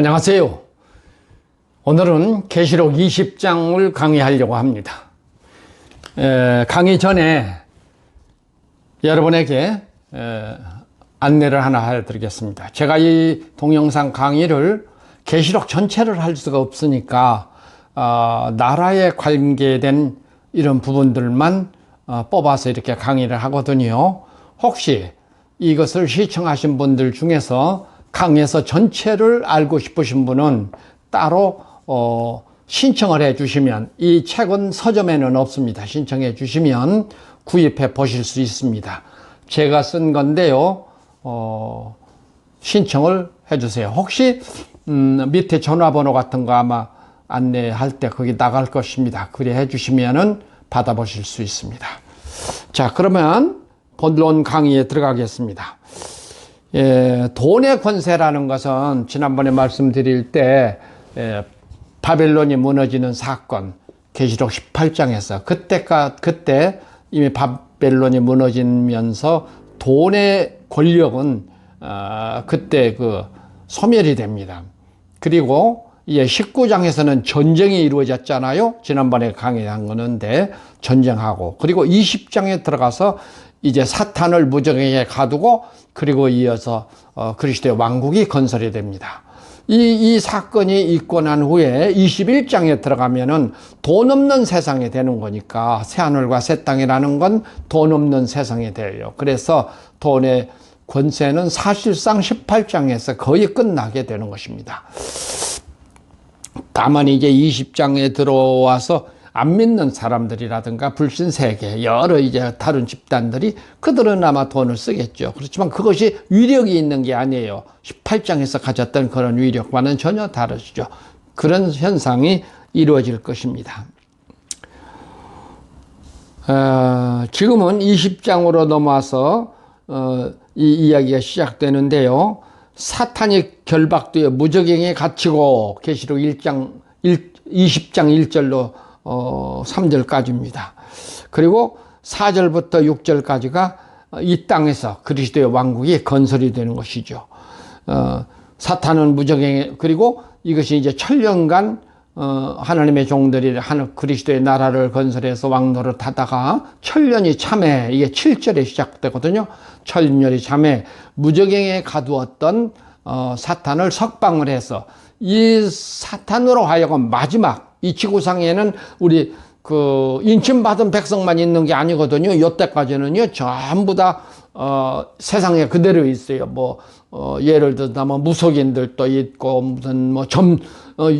안녕하세요. 오늘은 계시록 20장을 강의하려고 합니다. 에, 강의 전에 여러분에게 에, 안내를 하나 해드리겠습니다. 제가 이 동영상 강의를 계시록 전체를 할 수가 없으니까 어, 나라에 관계된 이런 부분들만 어, 뽑아서 이렇게 강의를 하거든요. 혹시 이것을 시청하신 분들 중에서 강에서 전체를 알고 싶으신 분은 따로 어, 신청을 해 주시면 이 책은 서점에는 없습니다. 신청해 주시면 구입해 보실 수 있습니다. 제가 쓴 건데요. 어, 신청을 해 주세요. 혹시 음, 밑에 전화번호 같은 거 아마 안내할 때 거기 나갈 것입니다. 그래 해 주시면은 받아보실 수 있습니다. 자, 그러면 본론 강의에 들어가겠습니다. 예, 돈의 권세라는 것은 지난번에 말씀드릴 때 예, 바벨론이 무너지는 사건 계시록 18장에서 그때가 그때 이미 바벨론이 무너지면서 돈의 권력은 어, 그때 그 소멸이 됩니다. 그리고 이제 19장에서는 전쟁이 이루어졌잖아요. 지난번에 강의한 거는데 전쟁하고 그리고 20장에 들어가서 이제 사탄을 무적에게 가두고 그리고 이어서 어, 그리스도의 왕국이 건설이 됩니다. 이, 이 사건이 있고 난 후에 21장에 들어가면은 돈 없는 세상이 되는 거니까 새하늘과 새 땅이라는 건 돈 없는 세상이 돼요. 그래서 돈의 권세는 사실상 18장에서 거의 끝나게 되는 것입니다. 다만 이제 20장에 들어와서 안 믿는 사람들이라든가 불신 세계 여러 이제 다른 집단들이 그들은 아마 돈을 쓰겠죠. 그렇지만 그것이 위력이 있는 게 아니에요. 18장에서 가졌던 그런 위력과는 전혀 다르죠. 그런 현상이 이루어질 것입니다. 어, 지금은 20장으로 넘어와서 어, 이 이야기가 시작되는데요. 사탄이 결박되어 무적행에 갇히고 계시록 1장 1, 20장 1절로 어, 3절까지입니다. 그리고 4절부터 6절까지가 이 땅에서 그리스도의 왕국이 건설이 되는 것이죠. 어, 사탄은 무적행에 그리고 이것이 이제 천년간 어, 하나님의 종들이 하늘 그리스도의 나라를 건설해서 왕노를 타다가 천년이 참에 이게 7절에 시작되거든요. 천년이 참에 무적행에 가두었던 어, 사탄을 석방을 해서 이 사탄으로 하여금 마지막 이 지구상에는 우리 그 인침받은 백성만 있는 게 아니거든요. 요때까지는요 전부 다 어, 세상에 그대로 있어요. 뭐 어, 예를 들다 뭐 무속인들도 있고 무슨 뭐점 어,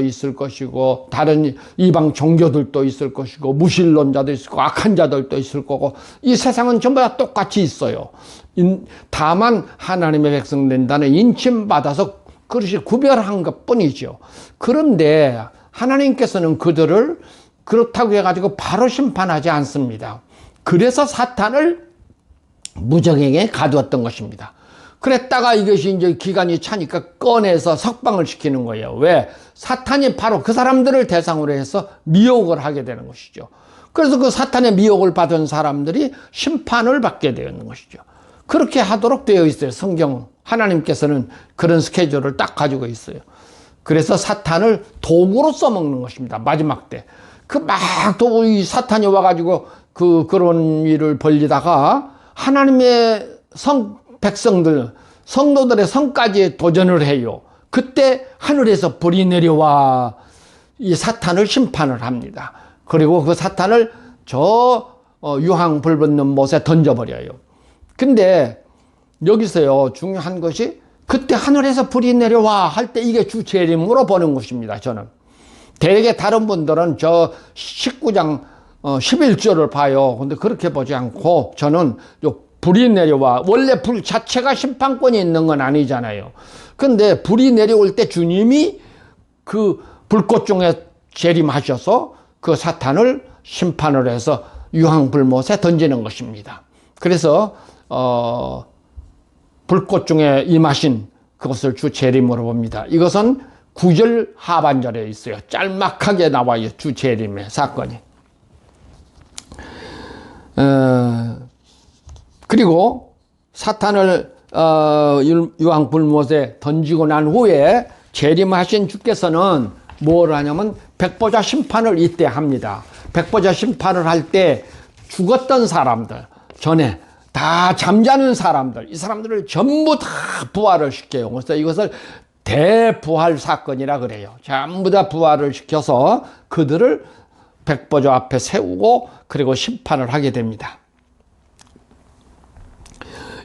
있을 것이고 다른 이방 종교들도 있을 것이고 무신론자도 있을 거고 악한 자들도 있을 거고 이 세상은 전부 다 똑같이 있어요. 인, 다만 하나님의 백성 된다는 인침 받아서 그것이 구별한 것 뿐이죠. 그런데 하나님께서는 그들을 그렇다고 해가지고 바로 심판하지 않습니다. 그래서 사탄을 무적행에 가두었던 것입니다. 그랬다가 이것이 이제 기간이 차니까 꺼내서 석방을 시키는 거예요. 왜? 사탄이 바로 그 사람들을 대상으로 해서 미혹을 하게 되는 것이죠. 그래서 그 사탄의 미혹을 받은 사람들이 심판을 받게 되는 것이죠. 그렇게 하도록 되어 있어요. 성경 하나님께서는 그런 스케줄을 딱 가지고 있어요. 그래서 사탄을 도구로 써먹는 것입니다. 마지막 때. 그막또이 사탄이 와가지고 그 그런 일을 벌리다가 하나님의 성 백성들 성도들의 성까지 도전을 해요. 그때 하늘에서 불이 내려와 이 사탄을 심판을 합니다. 그리고 그 사탄을 저 어, 유황 불 붙는 못에 던져버려요. 근데 여기서요 중요한 것이 그때 하늘에서 불이 내려와 할 때 이게 주체림으로 보는 것입니다. 저는 대개 다른 분들은 저 19장 어, 11절을 봐요. 근데 그렇게 보지 않고 저는 요 불이 내려와 원래 불 자체가 심판권이 있는 건 아니잖아요. 근데 불이 내려올 때 주님이 그 불꽃 중에 재림하셔서 그 사탄을 심판을 해서 유황불못에 던지는 것입니다. 그래서 어 불꽃 중에 임하신 그것을 주 재림으로 봅니다. 이것은 구절 하반절에 있어요. 짤막하게 나와요. 주 재림의 사건이. 어, 그리고 사탄을 어, 유- 유황 불못에 던지고 난 후에 재림하신 주께서는 뭘 하냐면 백보자 심판을 이때 합니다. 백보자 심판을 할 때 죽었던 사람들 전에 다 잠자는 사람들 이 사람들을 전부 다 부활을 시켜요. 그래서 이것을 대부활 사건이라 그래요. 전부 다 부활을 시켜서 그들을 백보자 앞에 세우고 그리고 심판을 하게 됩니다.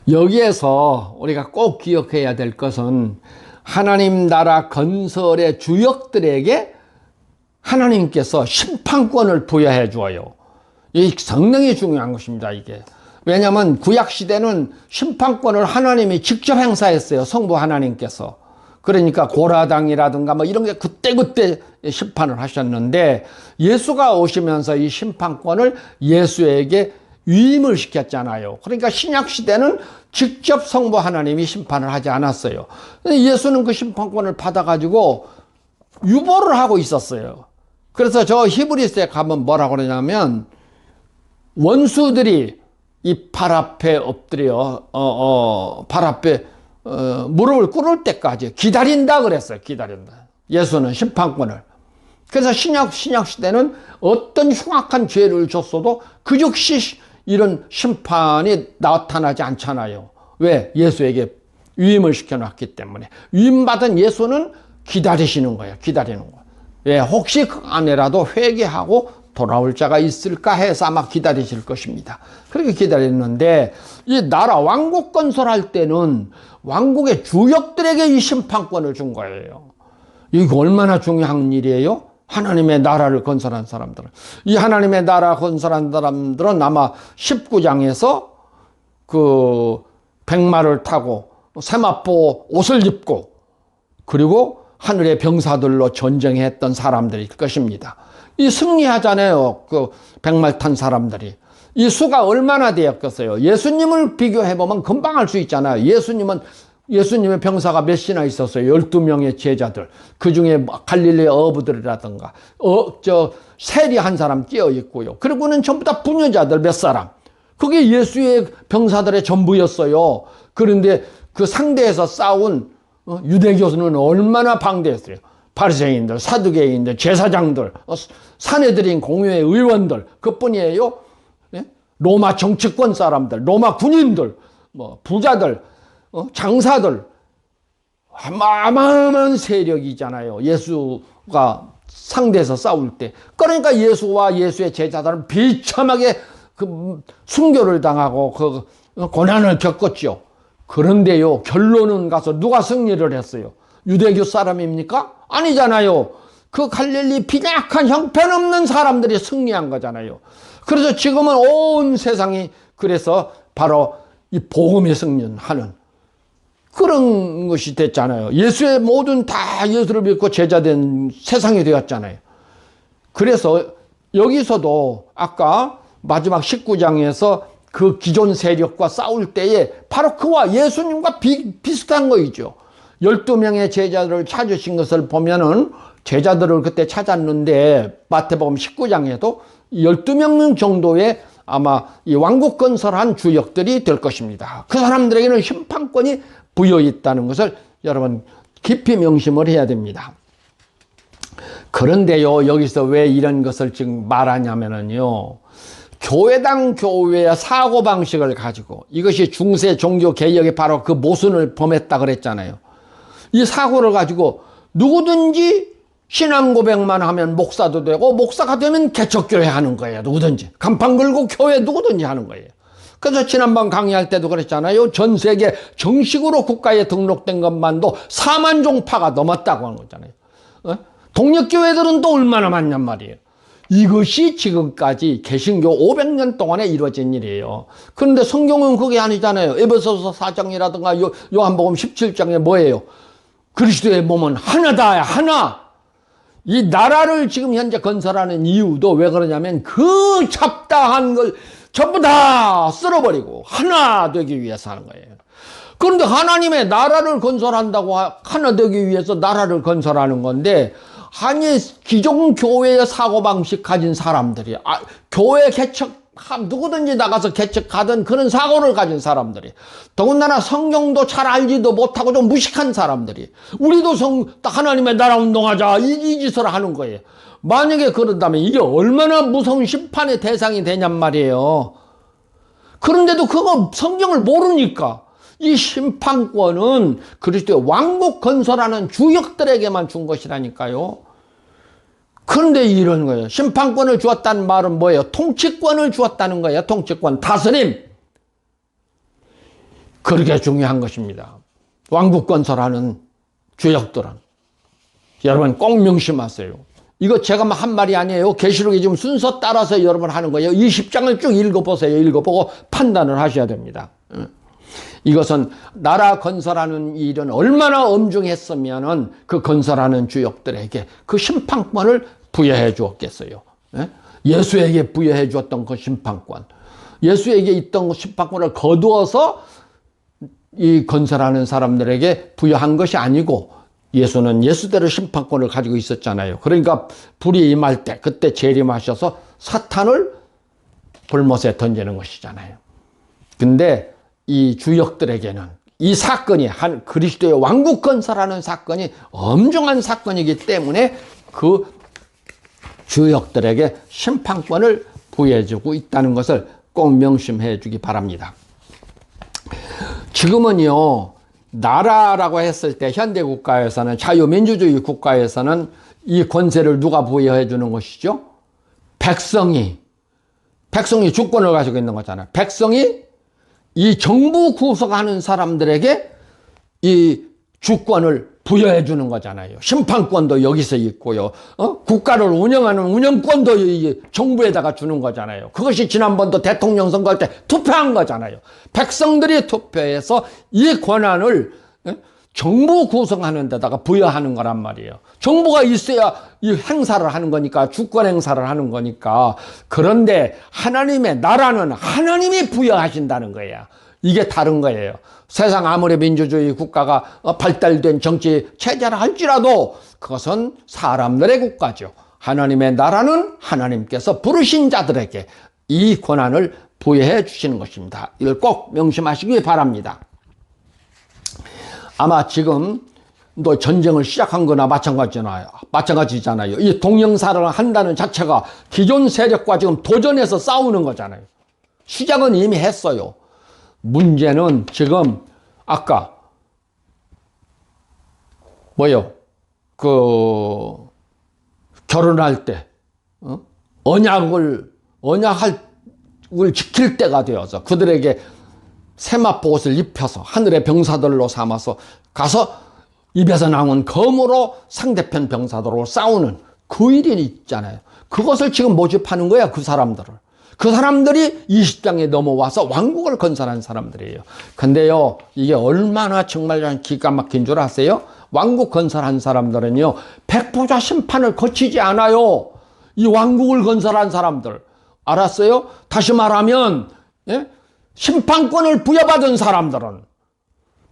여기에서 우리가 꼭 기억해야 될 것은 하나님 나라 건설의 주역들에게 하나님께서 심판권을 부여해 주어요. 이 성능이 중요한 것입니다, 이게. 왜냐하면 구약 시대는 심판권을 하나님이 직접 행사했어요. 성부 하나님께서. 그러니까 고라당이라든가 뭐 이런 게 그때그때 심판을 하셨는데 예수가 오시면서 이 심판권을 예수에게 위임을 시켰잖아요. 그러니까 신약 시대는 직접 성부 하나님이 심판을 하지 않았어요. 예수는 그 심판권을 받아가지고 유보를 하고 있었어요. 그래서 저 히브리스에 가면 뭐라고 그러냐면 원수들이 이발 앞에 엎드려 어, 어, 발 앞에 어, 무릎을 꿇을 때까지 기다린다 그랬어요. 기다린다. 예수는 심판권을. 그래서 신약 신약 시대는 어떤 흉악한 죄를 줬어도 그 즉시 이런 심판이 나타나지 않잖아요. 왜? 예수에게 위임을 시켜놨기 때문에 위임받은 예수는 기다리시는 거예요. 기다리는 거. 예, 혹시 그 안에라도 회개하고 돌아올 자가 있을까 해서 아마 기다리실 것입니다. 그렇게 기다렸는데 이 나라 왕국 건설할 때는 왕국의 주역들에게 이 심판권을 준 거예요. 이거 얼마나 중요한 일이에요? 하나님의 나라를 건설한 사람들은. 이 하나님의 나라 건설한 사람들은 아마 19장에서 그 백마를 타고 세마포 옷을 입고 그리고 하늘의 병사들로 전쟁했던 사람들일 것입니다. 이 승리하잖아요. 그 백말 탄 사람들이. 이 수가 얼마나 되었겠어요? 예수님을 비교해보면 금방 알 수 있잖아요. 예수님은 예수님의 병사가 몇이나 있었어요. 12명의 제자들. 그 중에 갈릴리 어부들이라든가, 어, 저, 세리 한 사람 끼어 있고요. 그리고는 전부 다 부녀자들 몇 사람. 그게 예수의 병사들의 전부였어요. 그런데 그 상대에서 싸운 어, 유대교수는 얼마나 방대했어요. 바리새인들, 사두개인들, 제사장들, 어, 사내들인 공회의 의원들 그뿐이에요. 예? 로마 정치권 사람들, 로마 군인들, 뭐 부자들, 어, 장사들 어마어마한 세력이잖아요. 예수가 상대에서 싸울 때. 그러니까 예수와 예수의 제자들은 비참하게 그 순교를 당하고 그 고난을 겪었죠. 그런데요, 결론은 가서 누가 승리를 했어요? 유대교 사람입니까? 아니잖아요. 그 갈릴리 빈약한 형편없는 사람들이 승리한 거잖아요. 그래서 지금은 온 세상이 그래서 바로 이 복음의 승리하는 그런 것이 됐잖아요. 예수의 모든 다 예수를 믿고 제자된 세상이 되었잖아요. 그래서 여기서도 아까 마지막 19장에서 그 기존 세력과 싸울 때에 바로 그와 예수님과 비, 비슷한 거이죠. 12명의 제자들을 찾으신 것을 보면은 제자들을 그때 찾았는데 마태복음 19장에도 12명 정도의 아마 이 왕국 건설한 주역들이 될 것입니다. 그 사람들에게는 심판권이 부여 있다는 것을 여러분 깊이 명심을 해야 됩니다. 그런데요, 여기서 왜 이런 것을 지금 말하냐면은요, 교회당 교회의 사고방식을 가지고 이것이 중세 종교 개혁의 바로 그 모순을 범했다 그랬잖아요. 이 사고를 가지고 누구든지 신앙 고백만 하면 목사도 되고 목사가 되면 개척교회 하는 거예요. 누구든지. 간판 걸고 교회 누구든지 하는 거예요. 그래서 지난번 강의할 때도 그랬잖아요. 전 세계 정식으로 국가에 등록된 것만도 4만 종파가 넘었다고 하는 거잖아요. 어? 독립교회들은 또 얼마나 많냔 말이에요. 이것이 지금까지 개신교 500년 동안에 이루어진 일이에요. 그런데 성경은 그게 아니잖아요. 에베소서 4장이라든가 요, 요한복음 17장에 뭐예요? 그리스도의 몸은 하나다, 하나. 이 나라를 지금 현재 건설하는 이유도 왜 그러냐면 그 잡다한 걸 전부 다 쓸어버리고 하나 되기 위해서 하는 거예요. 그런데 하나님의 나라를 건설한다고 하나 되기 위해서 나라를 건설하는 건데 아니 기존 교회의 사고방식 가진 사람들이 아, 교회 개척 누구든지 나가서 개척하던 그런 사고를 가진 사람들이 더군다나 성경도 잘 알지도 못하고 좀 무식한 사람들이 우리도 성 하나님의 나라 운동하자 이, 이 짓을 하는 거예요. 만약에 그런다면 이게 얼마나 무서운 심판의 대상이 되냔 말이에요. 그런데도 그거 성경을 모르니까 이 심판권은 그리스도의 왕국 건설하는 주역들에게만 준 것이라니까요. 그런데 이런 거예요. 심판권을 주었다는 말은 뭐예요? 통치권을 주었다는 거예요. 통치권, 다스림. 그렇게 중요한 것입니다. 왕국 건설하는 주역들은. 여러분 꼭 명심하세요. 이거 제가 한 말이 아니에요. 계시록이 지금 순서 따라서 여러분 하는 거예요. 20장을 쭉 읽어보세요. 읽어보고 판단을 하셔야 됩니다. 이것은 나라 건설하는 일은 얼마나 엄중했으면은 그 건설하는 주역들에게 그 심판권을 부여해 주었겠어요. 예? 예수에게 부여해 주었던 그 심판권. 예수에게 있던 그 심판권을 거두어서 이 건설하는 사람들에게 부여한 것이 아니고 예수는 예수대로 심판권을 가지고 있었잖아요. 그러니까 불이 임할 때 그때 재림하셔서 사탄을 불못에 던지는 것이잖아요. 근데 이 주역들에게는 이 사건이 한 그리스도의 왕국 건설하는 사건이 엄중한 사건이기 때문에 그 주역들에게 심판권을 부여해주고 있다는 것을 꼭 명심해 주기 바랍니다. 지금은요, 나라라고 했을 때 현대 국가에서는 자유민주주의 국가에서는 이 권세를 누가 부여해 주는 것이죠? 백성이 백성이 주권을 가지고 있는 거잖아요. 백성이 이 정부 구성하는 사람들에게 이 주권을 부여해 주는 거잖아요. 심판권도 여기서 있고요. 어? 국가를 운영하는 운영권도 이 정부에다가 주는 거잖아요. 그것이 지난번도 대통령 선거할 때 투표한 거잖아요. 백성들이 투표해서 이 권한을 어? 정부 구성하는 데다가 부여하는 거란 말이에요. 정부가 있어야 이 행사를 하는 거니까 주권 행사를 하는 거니까 그런데 하나님의 나라는 하나님이 부여하신다는 거야. 이게 다른 거예요. 세상 아무리 민주주의 국가가 발달된 정치 체제라 할지라도 그것은 사람들의 국가죠. 하나님의 나라는 하나님께서 부르신 자들에게 이 권한을 부여해 주시는 것입니다. 이걸 꼭 명심하시기 바랍니다. 아마 지금 또 전쟁을 시작한 거나 마찬가지잖아요. 마찬가지잖아요. 이 동영사를 한다는 자체가 기존 세력과 지금 도전해서 싸우는 거잖아요. 시작은 이미 했어요. 문제는 지금 아까 뭐요? 그 결혼할 때 어? 언약을 언약을 지킬 때가 되어서 그들에게 세마포 옷을 입혀서 하늘의 병사들로 삼아서 가서 입에서 나온 검으로 상대편 병사들로 싸우는 그 일이 있잖아요. 그것을 지금 모집하는 거야, 그 사람들을. 그 사람들이 20장에 넘어와서 왕국을 건설한 사람들이에요. 근데요, 이게 얼마나 정말 기가 막힌 줄 아세요? 왕국 건설한 사람들은요, 백보자 심판을 거치지 않아요. 이 왕국을 건설한 사람들. 알았어요? 다시 말하면, 예? 심판권을 부여받은 사람들은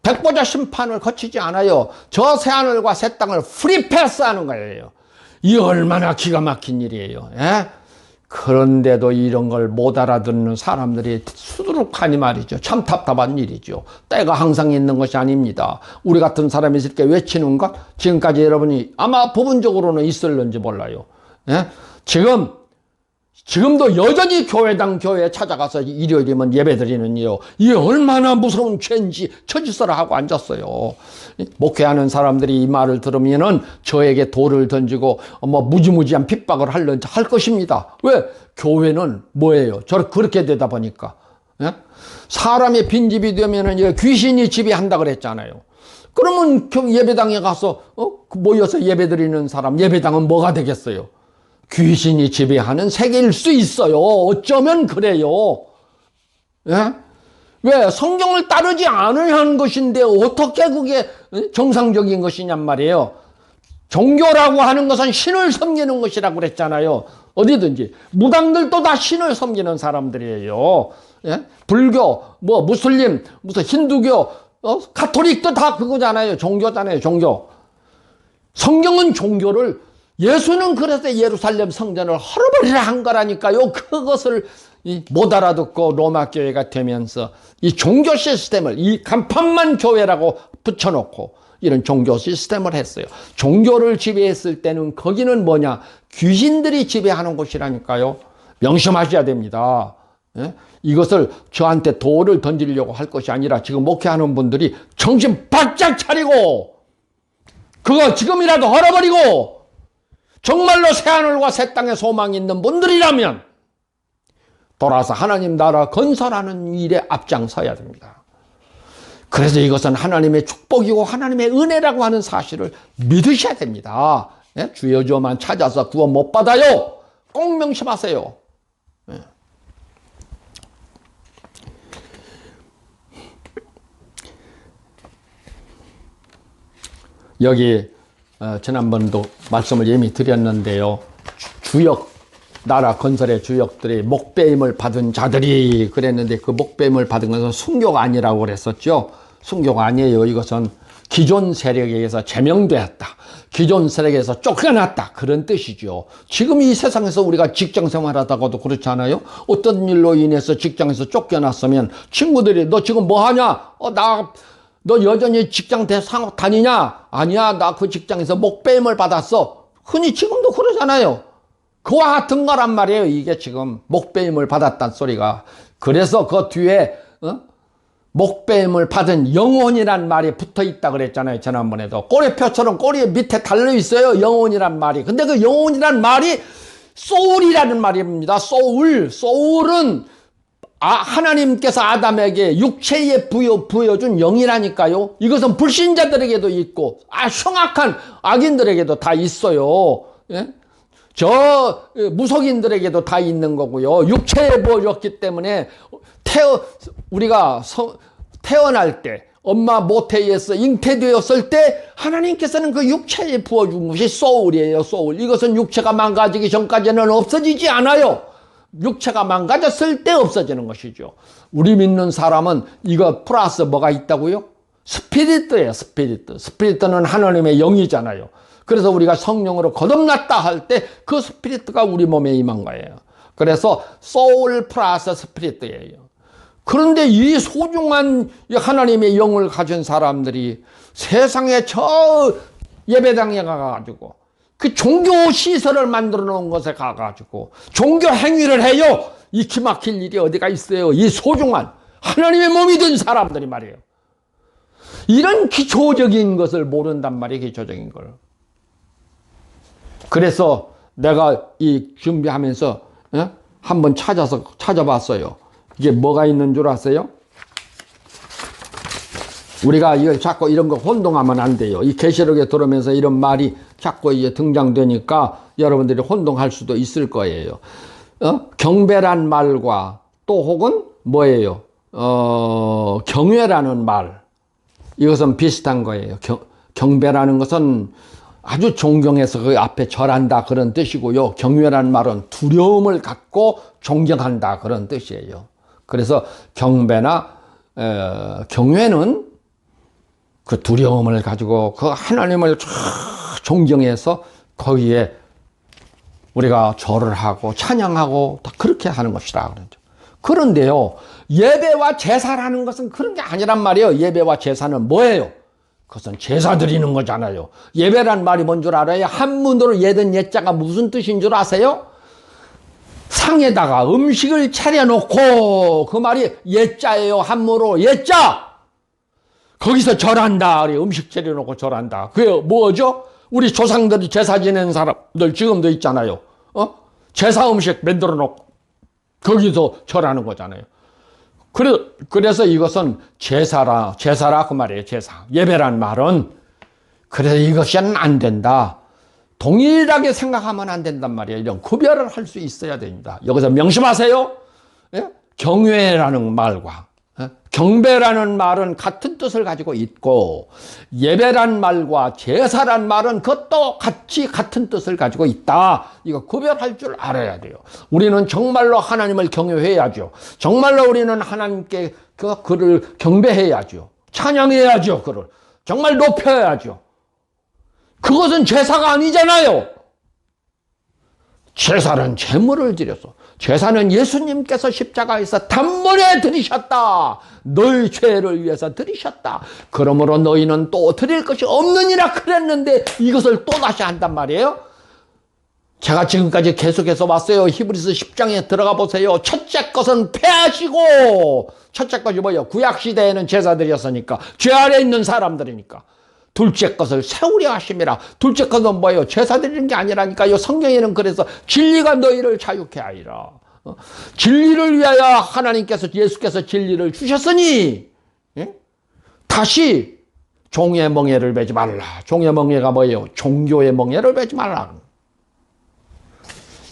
백보자 심판을 거치지 않아요. 저 새하늘과 새 땅을 프리패스 하는 거예요. 이 얼마나 기가 막힌 일이에요. 예? 그런데도 이런 걸 못 알아듣는 사람들이 수두룩하니 말이죠. 참 답답한 일이죠. 때가 항상 있는 것이 아닙니다. 우리 같은 사람이 이렇게 외치는 것, 지금까지 여러분이 아마 부분적으로는 있을는지 몰라요. 예? 지금 지금도 여전히 교회당 교회에 찾아가서 일요일이면 예배 드리는 이요. 이게 얼마나 무서운 죄인지 처짓을 하고 앉았어요. 목회하는 사람들이 이 말을 들으면 은 저에게 돌을 던지고 뭐 무지무지한 핍박을 할는지 할 것입니다. 왜? 교회는 뭐예요? 저 그렇게 되다 보니까. 예? 사람의 빈집이 되면 은 귀신이 지배한다 그랬잖아요. 그러면 예배당에 가서 어? 모여서 예배 드리는 사람, 예배당은 뭐가 되겠어요? 귀신이 지배하는 세계일 수 있어요. 어쩌면 그래요. 예? 왜? 성경을 따르지 않으려는 것인데 어떻게 그게 정상적인 것이냔 말이에요. 종교라고 하는 것은 신을 섬기는 것이라고 그랬잖아요. 어디든지. 무당들도 다 신을 섬기는 사람들이에요. 예? 불교, 뭐, 무슬림, 무슨 힌두교, 어? 가톨릭도 다 그거잖아요. 종교잖아요. 종교. 성경은 종교를 예수는 그래서 예루살렘 성전을 헐어버리라 한 거라니까요. 그것을 이못 알아듣고 로마 교회가 되면서 이 종교 시스템을 이 간판만 교회라고 붙여놓고 이런 종교 시스템을 했어요. 종교를 지배했을 때는 거기는 뭐냐? 귀신들이 지배하는 곳이라니까요. 명심하셔야 됩니다. 예? 이것을 저한테 돌을 던지려고 할 것이 아니라 지금 목회하는 분들이 정신 바짝 차리고 그거 지금이라도 헐어버리고 정말로 새하늘과 새 땅에 소망이 있는 분들이라면 돌아서 하나님 나라 건설하는 일에 앞장서야 됩니다. 그래서 이것은 하나님의 축복이고 하나님의 은혜라고 하는 사실을 믿으셔야 됩니다. 예? 주여 주여만 찾아서 구원 못 받아요. 꼭 명심하세요. 예. 여기 어, 지난번도 말씀을 이미 드렸는데요. 주- 주역 나라 건설의 주역들이 목배임을 받은 자들이 그랬는데 그 목배임을 받은 것은 순교가 아니라고 그랬었죠. 순교가 아니에요. 이것은 기존 세력에 의해서 제명되었다. 기존 세력에서 쫓겨났다. 그런 뜻이죠. 지금 이 세상에서 우리가 직장 생활하다가도 그렇지 않아요? 어떤 일로 인해서 직장에서 쫓겨났으면 친구들이 너 지금 뭐 하냐? 어, 나, 너 여전히 직장 대상 다니냐? 아니야. 나 그 직장에서 목배임을 받았어. 흔히 지금도 그러잖아요. 그와 같은 거란 말이에요. 이게 지금 목배임을 받았단 소리가. 그래서 그 뒤에 어? 목배임을 받은 영혼이란 말이 붙어 있다 그랬잖아요. 지난번에도 꼬리표처럼 꼬리 밑에 달려 있어요. 영혼이란 말이. 근데 그 영혼이란 말이 소울이라는 말입니다. 소울. 소울은 아, 하나님께서 아담에게 육체에 부여, 부여준 영이라니까요. 이것은 불신자들에게도 있고, 아, 흉악한 악인들에게도 다 있어요. 예? 저 무속인들에게도 다 있는 거고요. 육체에 부어졌기 때문에 태어 우리가 서, 태어날 때 엄마 모태에서 잉태되었을 때 하나님께서는 그 육체에 부어준 것이 소울이에요. 소울. 이것은 육체가 망가지기 전까지는 없어지지 않아요. 육체가 망가졌을 때 없어지는 것이죠. 우리 믿는 사람은 이거 플러스 뭐가 있다고요? 스피리트예요, 스피리트. 스피리트는 하나님의 영이잖아요. 그래서 우리가 성령으로 거듭났다 할 때 그 스피리트가 우리 몸에 임한 거예요. 그래서 소울 플러스 스피리트예요. 그런데 이 소중한 하나님의 영을 가진 사람들이 세상에 저 예배당에 가가지고 그 종교 시설을 만들어 놓은 것에 가가지고 종교 행위를 해요. 이 기막힐 일이 어디가 있어요. 이 소중한 하나님의 몸이 된 사람들이 말이에요. 이런 기초적인 것을 모른단 말이에요. 기초적인 걸. 그래서 내가 이 준비하면서 어? 한번 찾아서 찾아봤어요. 이게 뭐가 있는 줄 아세요? 우리가 이걸 자꾸 이런 거 혼동하면 안 돼요. 이 계시록에 들어오면서 이런 말이 자꾸 이제 등장되니까 여러분들이 혼동할 수도 있을 거예요. 어? 경배란 말과 또 혹은 뭐예요? 어, 경외라는 말. 이것은 비슷한 거예요. 경, 경배라는 것은 아주 존경해서 그 앞에 절한다 그런 뜻이고요. 경외라는 말은 두려움을 갖고 존경한다 그런 뜻이에요. 그래서 경배나 에, 경외는 그 두려움을 가지고 그 하나님을 쫙 존경해서 거기에 우리가 절을 하고 찬양하고 다 그렇게 하는 것이라 그러죠. 그런데요, 예배와 제사라는 것은 그런 게 아니란 말이에요. 예배와 제사는 뭐예요? 그것은 제사 드리는 거잖아요. 예배란 말이 뭔 줄 알아요? 한문으로 예든 예자가 무슨 뜻인 줄 아세요? 상에다가 음식을 차려놓고 그 말이 예자예요. 한문으로 예자. 거기서 절한다. 음식 차려놓고 절한다. 그게 뭐죠? 우리 조상들이 제사 지낸 사람들 지금도 있잖아요. 어? 제사 음식 만들어 놓고 거기서 절하는 거잖아요. 그래, 그래서 이것은 제사라, 제사라 그 말이에요, 제사. 예배란 말은. 그래서 이것은 안 된다. 동일하게 생각하면 안 된단 말이에요. 이런 구별을 할 수 있어야 됩니다. 여기서 명심하세요. 예? 경외라는 말과 예? 경배라는 말은 같은 뜻을 가지고 있고 예배란 말과 제사란 말은 그것도 같이 같은 뜻을 가지고 있다. 이거 구별할 줄 알아야 돼요. 우리는 정말로 하나님을 경외해야죠. 정말로 우리는 하나님께 그 그를 경배해야죠. 찬양해야죠. 그를 정말 높여야죠. 그것은 제사가 아니잖아요. 제사는 제물을 드려서 제사는 예수님께서 십자가에서 단번에 드리셨다. 너희 죄를 위해서 드리셨다. 그러므로 너희는 또 드릴 것이 없느니라 그랬는데 이것을 또 다시 한단 말이에요. 제가 지금까지 계속해서 왔어요. 히브리스 10장에 들어가 보세요. 첫째 것은 패하시고 첫째 것이 뭐예요? 구약 시대에는 제사들이었으니까 죄 아래 있는 사람들이니까 둘째 것을 세우려 하심이라. 둘째 것은 뭐예요? 제사 드리는 게 아니라니까요. 성경에는 그래서 진리가 너희를 자유케 하리라. 어? 진리를 위하여 하나님께서 예수께서 진리를 주셨으니 예? 다시 종의 멍에를 매지 말라. 종의 멍에가 뭐예요? 종교의 멍에를 매지 말라.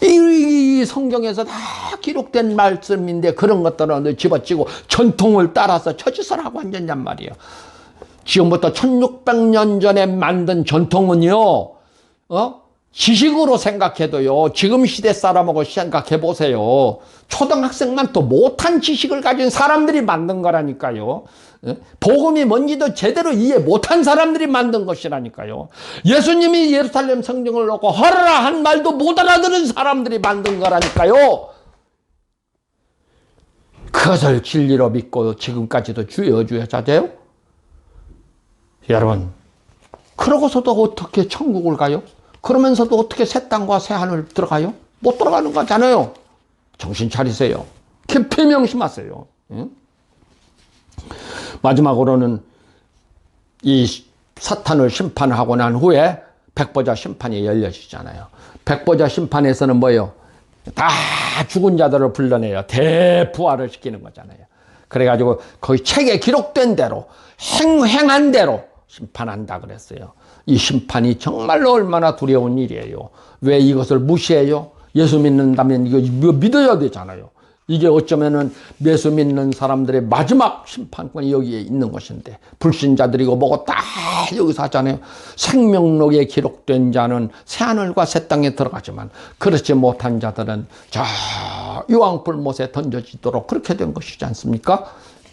이, 이 성경에서 다 기록된 말씀인데 그런 것들은 집어치고 전통을 따라서 하고 앉았냔 말이에요. 지금부터 1600년 전에 만든 전통은요, 어? 지식으로 생각해도요, 지금 시대 사람하고 생각해 보세요. 초등학생만 또 못한 지식을 가진 사람들이 만든 거라니까요. 예? 복음이 뭔지도 제대로 이해 못한 사람들이 만든 것이라니까요. 예수님이 예루살렘 성경을 놓고 허라라 한 말도 못 알아들은 사람들이 만든 거라니까요. 그것을 진리로 믿고 지금까지도 주여 주여 자세요. 여러분, 그러고서도 어떻게 천국을 가요? 그러면서도 어떻게 새 땅과 새 하늘 들어가요? 못 들어가는 거잖아요. 정신 차리세요. 깊이 명심하세요. 응? 마지막으로는 이 사탄을 심판하고 난 후에 백보자 심판이 열려지잖아요. 백보자 심판에서는 뭐예요? 다 죽은 자들을 불러내요. 대부활을 시키는 거잖아요. 그래가지고 거의 책에 기록된 대로 행, 행한 대로 심판한다 그랬어요. 이 심판이 정말로 얼마나 두려운 일이에요. 왜 이것을 무시해요? 예수 믿는다면 이거 믿어야 되잖아요. 이게 어쩌면은 예수 믿는 사람들의 마지막 심판권이 여기에 있는 것인데 불신자들이고 뭐고 다 여기서 하잖아요. 생명록에 기록된 자는 새하늘과 새 땅에 들어가지만 그렇지 못한 자들은 저 유황불못에 던져지도록 그렇게 된 것이지 않습니까?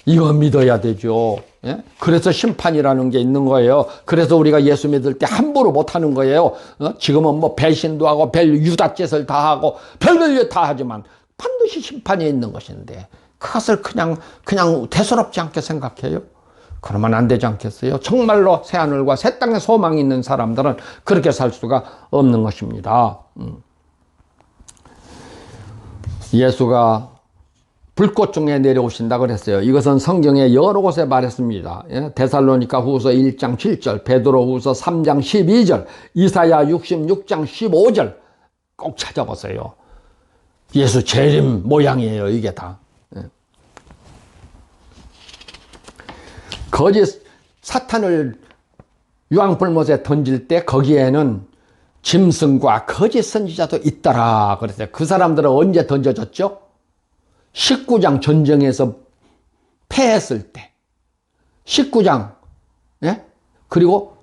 이거 믿어야 되죠. 예? 그래서 심판이라는 게 있는 거예요. 그래서 우리가 예수 믿을 때 함부로 못 하는 거예요. 어? 지금은 뭐 배신도 하고 별 유다짓을 다 하고 별별 다 하지만 반드시 심판이 있는 것인데 그것을 그냥 그냥 대수롭지 않게 생각해요. 그러면 안 되지 않겠어요? 정말로 새 하늘과 새 땅에 소망이 있는 사람들은 그렇게 살 수가 없는 것입니다. 음. 예수가 불꽃 중에 내려오신다 그랬어요. 이것은 성경에 여러 곳에 말했습니다. 예? 데살로니가 후서 1장 7절, 베드로 후서 3장 12절, 이사야 66장 15절 꼭 찾아보세요. 예수 재림 모양이에요, 이게 다. 예. 거짓 사탄을 유황불못에 던질 때 거기에는 짐승과 거짓 선지자도 있더라 그랬어요. 그 사람들은 언제 던져졌죠? 19장 전쟁에서 패했을 때, 19장, 예? 그리고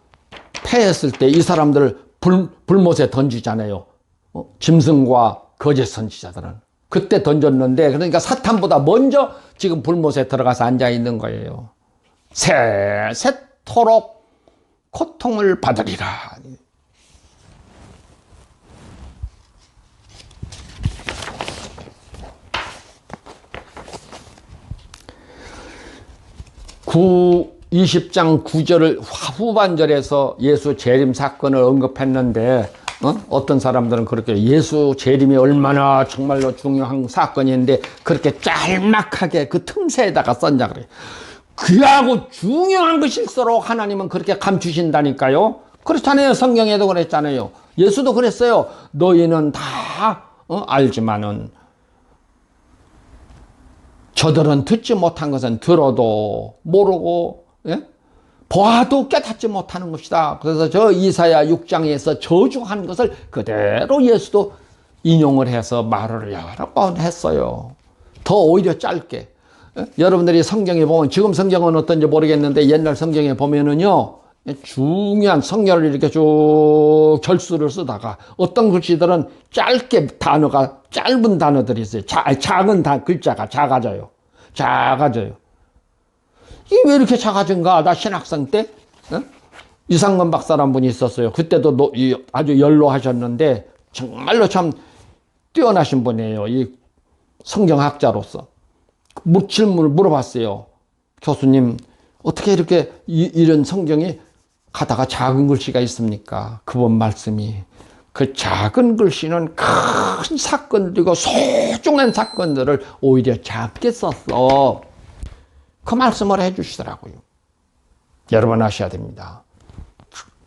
패했을 때 이 사람들을 불, 불못에 던지잖아요. 어? 짐승과 거짓 선지자들은. 그때 던졌는데, 그러니까 사탄보다 먼저 지금 불못에 들어가서 앉아 있는 거예요. 새 새토록 고통을 받으리라. 구 20장 9절을 후반절에서 예수 재림 사건을 언급했는데 어? 떤 사람들은 그렇게 예수 재림이 얼마나 정말로 중요한 사건인데 그렇게 짤막하게 그 틈새에다가 썼냐 그래요. 귀하고 중요한 것일수록 하나님은 그렇게 감추신다니까요. 그렇잖아요. 성경에도 그랬잖아요. 예수도 그랬어요. 너희는 다 어? 알지만은 저들은 듣지 못한 것은 들어도 모르고 예? 보아도 깨닫지 못하는 것이다. 그래서 저 이사야 6장에서 저주한 것을 그대로 예수도 인용을 해서 말을 여러 번 했어요. 더 오히려 짧게. 예? 여러분들이 성경에 보면 지금 성경은 어떤지 모르겠는데 옛날 성경에 보면은요. 중요한 성경을 이렇게 쭉 절수를 쓰다가 어떤 글씨들은 짧게 단어가 짧은 단어들이 있어요. 자, 작은 다, 글자가 작아져요. 작아져요. 이게 왜 이렇게 작아진가? 나 신학생 때 어? 이상건 박사란 분이 있었어요. 그때도 아주 연로하셨는데 정말로 참 뛰어나신 분이에요. 이 성경학자로서 물- 질문을 물어봤어요. 교수님, 어떻게 이렇게 이, 런 성경이 가다가 작은 글씨가 있습니까? 그분 말씀이. 그 작은 글씨는 큰 사건들이고 소중한 사건들을 오히려 작게 썼어. 그 말씀을 해 주시더라고요. 여러분 아셔야 됩니다.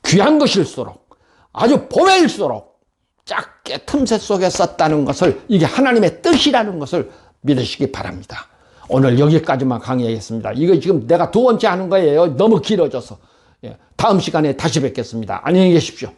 귀한 것일수록 아주 보배일수록 작게 틈새 속에 썼다는 것을 이게 하나님의 뜻이라는 것을 믿으시기 바랍니다. 오늘 여기까지만 강의하겠습니다. 이거 지금 내가 두 번째 하는 거예요. 너무 길어져서. 예, 다음 시간에 다시 뵙겠습니다. 안녕히 계십시오.